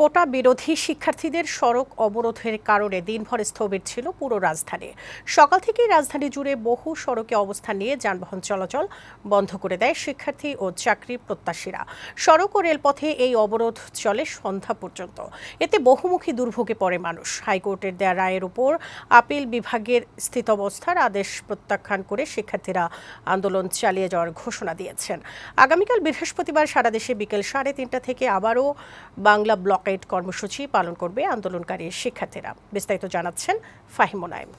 কোটা বিরোধী শিক্ষার্থীদের সড়ক অবরোধের কারণে দিনভর স্থবির ছিল পুরো রাজধানী। সকাল থেকেই রাজধানী জুড়ে বহু সড়কে অবস্থান নিয়ে যানবাহন চলাচল বন্ধ করে দেয় শিক্ষার্থী ও চাকরি প্রত্যাশীরা। সড়ক ও রেলপথে এই অবরোধ চলে সন্ধ্যা পর্যন্ত। এতে বহুমুখী দুর্ভোগে পড়ে মানুষ। হাইকোর্টের দেয়া রায়ের উপর আপিল বিভাগের স্থিতাবস্থার আদেশ প্রত্যাখ্যান করে শিক্ষার্থীরা আন্দোলন চালিয়ে যাওয়ার ঘোষণা দিয়েছেন। আগামীকাল বৃহস্পতিবার সারা দেশে বিকেল সাড়ে তিনটা থেকে আবারও বাংলা ব্লকেট কর্মসূচি পালন করবে আন্দোলনকারী শিক্ষার্থীরা। বিস্তারিত জানাচ্ছেন ফাহিম নাইম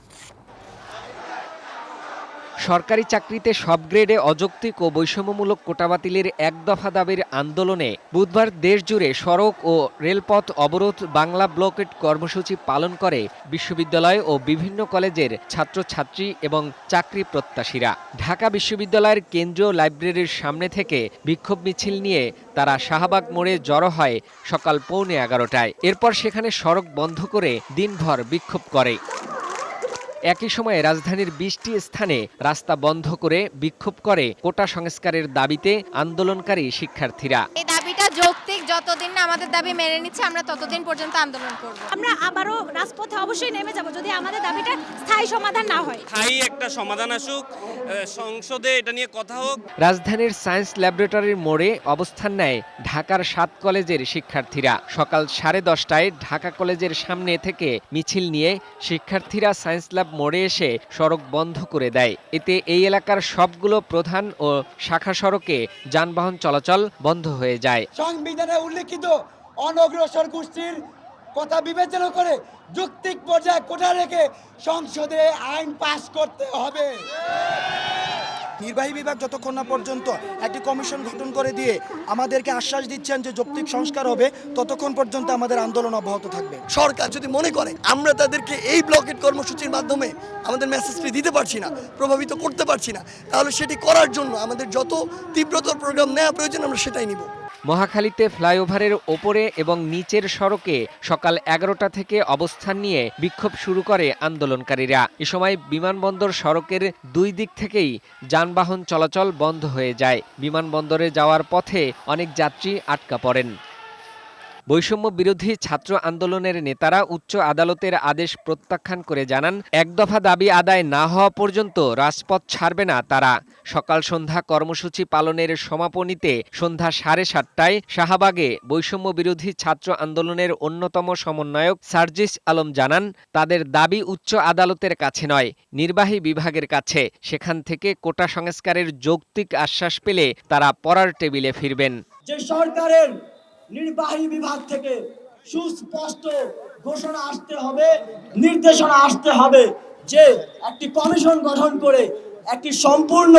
সরকারি চাকরিতে সব গ্রেডে অযৌক্তিক ও বৈষম্যমূলক কোটা বাতিলের এক দফা দাবির আন্দোলনে বুধবার দেশজুড়ে সড়ক ও রেলপথ অবরোধ বাংলা ব্লকেট কর্মসূচি পালন করে বিশ্ববিদ্যালয় ও বিভিন্ন কলেজের ছাত্রছাত্রী এবং চাকরি প্রত্যাশীরা। ঢাকা বিশ্ববিদ্যালয়ের কেন্দ্রীয় লাইব্রেরির সামনে থেকে বিক্ষোভ মিছিল নিয়ে তারা শাহবাগ মোড়ে জড়ো হয় সকাল পৌনে এগারোটায়। এরপর সেখানে সড়ক বন্ধ করে দিনভর বিক্ষোভ করে। একই সময়ে রাজধানীর বিশটি স্থানে রাস্তা বন্ধ করে বিক্ষোভ করে কোটা সংস্কারের দাবিতে আন্দোলনকারী শিক্ষার্থীরা। দাবিটা যৌক্তিক যতদিন না আমাদের দাবি মেনে নিচ্ছে আমরা ততদিন পর্যন্ত আন্দোলন করব। আমরা আবারও রাজপথে অবশ্যই নেমে যাব যদি আমাদের দাবিটা স্থায়ী সমাধান না হয়। স্থায়ী একটা সমাধান আসুক সংসদে এটা নিয়ে কথা হোক। রাজধানীর সায়েন্স ল্যাবরেটরির মোড়ে অবস্থান নেয় ঢাকার সাত কলেজের শিক্ষার্থীরা। সকাল সাড়ে দশটায় ঢাকা কলেজের সামনে থেকে মিছিল নিয়ে শিক্ষার্থীরা সায়েন্স ল্যাব মোড়ে এসে সড়ক বন্ধ করে দেয়। এতে এই এলাকার সবগুলো প্রধান ও শাখা সড়কে যানবাহন চলাচল বন্ধ হয়ে যায়। সংবিধানে উল্লেখিত অনগ্রসর গোষ্ঠীর কথা বিবেচনা করে যুক্তিক পর্যায়ে কোঠা রেখে সংসদে আইন পাশ করতে হবে। নির্বাহী বিভাগ যতক্ষণ না পর্যন্ত একটি কমিশন গঠন করে দিয়ে আমাদেরকে আশ্বাস দিচ্ছেন যে যৌক্তিক সংস্কার হবে ততক্ষণ পর্যন্ত আমাদের আন্দোলন অব্যাহত থাকবে। সরকার যদি মনে করে আমরা তাদেরকে এই ব্লকেট কর্মসূচির মাধ্যমে আমাদের মেসেজটি দিতে পারছি না প্রভাবিত করতে পারছি না তাহলে সেটি করার জন্য আমাদের যত তীব্রতর প্রোগ্রাম নেওয়া প্রয়োজন আমরা সেটাই নিব। মহাখালীতে ফ্লাইওভারের ওপরে এবং নিচের সড়কে সকাল এগারোটা থেকে অবস্থান নিয়ে বিক্ষোভ শুরু করে আন্দোলনকারীরা। এ সময় বিমানবন্দর সড়কের দুই দিক থেকেই যানবাহন চলাচল বন্ধ হয়ে যায়। বিমানবন্দরে যাওয়ার পথে অনেক যাত্রী আটকা পড়েন। বৈষম্য বিরোধী ছাত্র আন্দোলনের নেতারা উচ্চ আদালতের আদেশ প্রত্যাখ্যান করে জানান, এক দফা দাবি আদায় না হওয়া পর্যন্ত রাজপথ ছাড়বে না তারা। সকাল সন্ধ্যা কর্মসূচি পালনের সমাপনীতে সন্ধ্যা সাড়ে সাতটায় শাহবাগে বৈষম্য বিরোধী ছাত্র আন্দোলনের অন্যতম সমন্বয়ক সার্জিস আলম জানান, তাদের দাবি উচ্চ আদালতের কাছে নয়, নির্বাহী বিভাগের কাছে। সেখান থেকে কোটা সংস্কারের যৌক্তিক আশ্বাস পেলে তারা পড়ার টেবিলে ফিরবেন। যে সরকারের নির্বাহী বিভাগ থেকে সুস্পষ্ট ঘোষণা আসতে হবে নির্দেশনা আসতে হবে যে একটি কমিশন গঠন করে একটি সম্পূর্ণ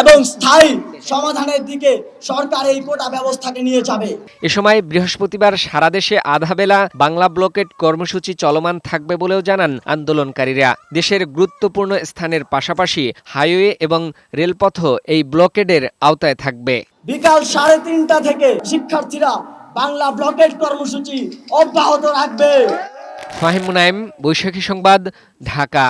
এবং স্থায়ী সমাধানের দিকে সরকার এই কোটা ব্যবস্থাকে নিয়ে যাবে। এ সময় বৃহস্পতিবার সারা দেশে আধা বেলা বাংলা ব্লকেট কর্মসূচি চলমান থাকবে বলেও জানান আন্দোলনকারীরা। দেশের গুরুত্বপূর্ণ স্থানের পাশাপাশি হাইওয়ে এবং রেলপথও এই ব্লকেডের আওতায় থাকবে। বিকাল সাড়ে তিনটা থেকে শিক্ষার্থীরা বাংলা ব্লকেট কর্মসূচি অব্যাহত রাখবে। ফাহিম মুনাইম বৈশাখী সংবাদ ঢাকা।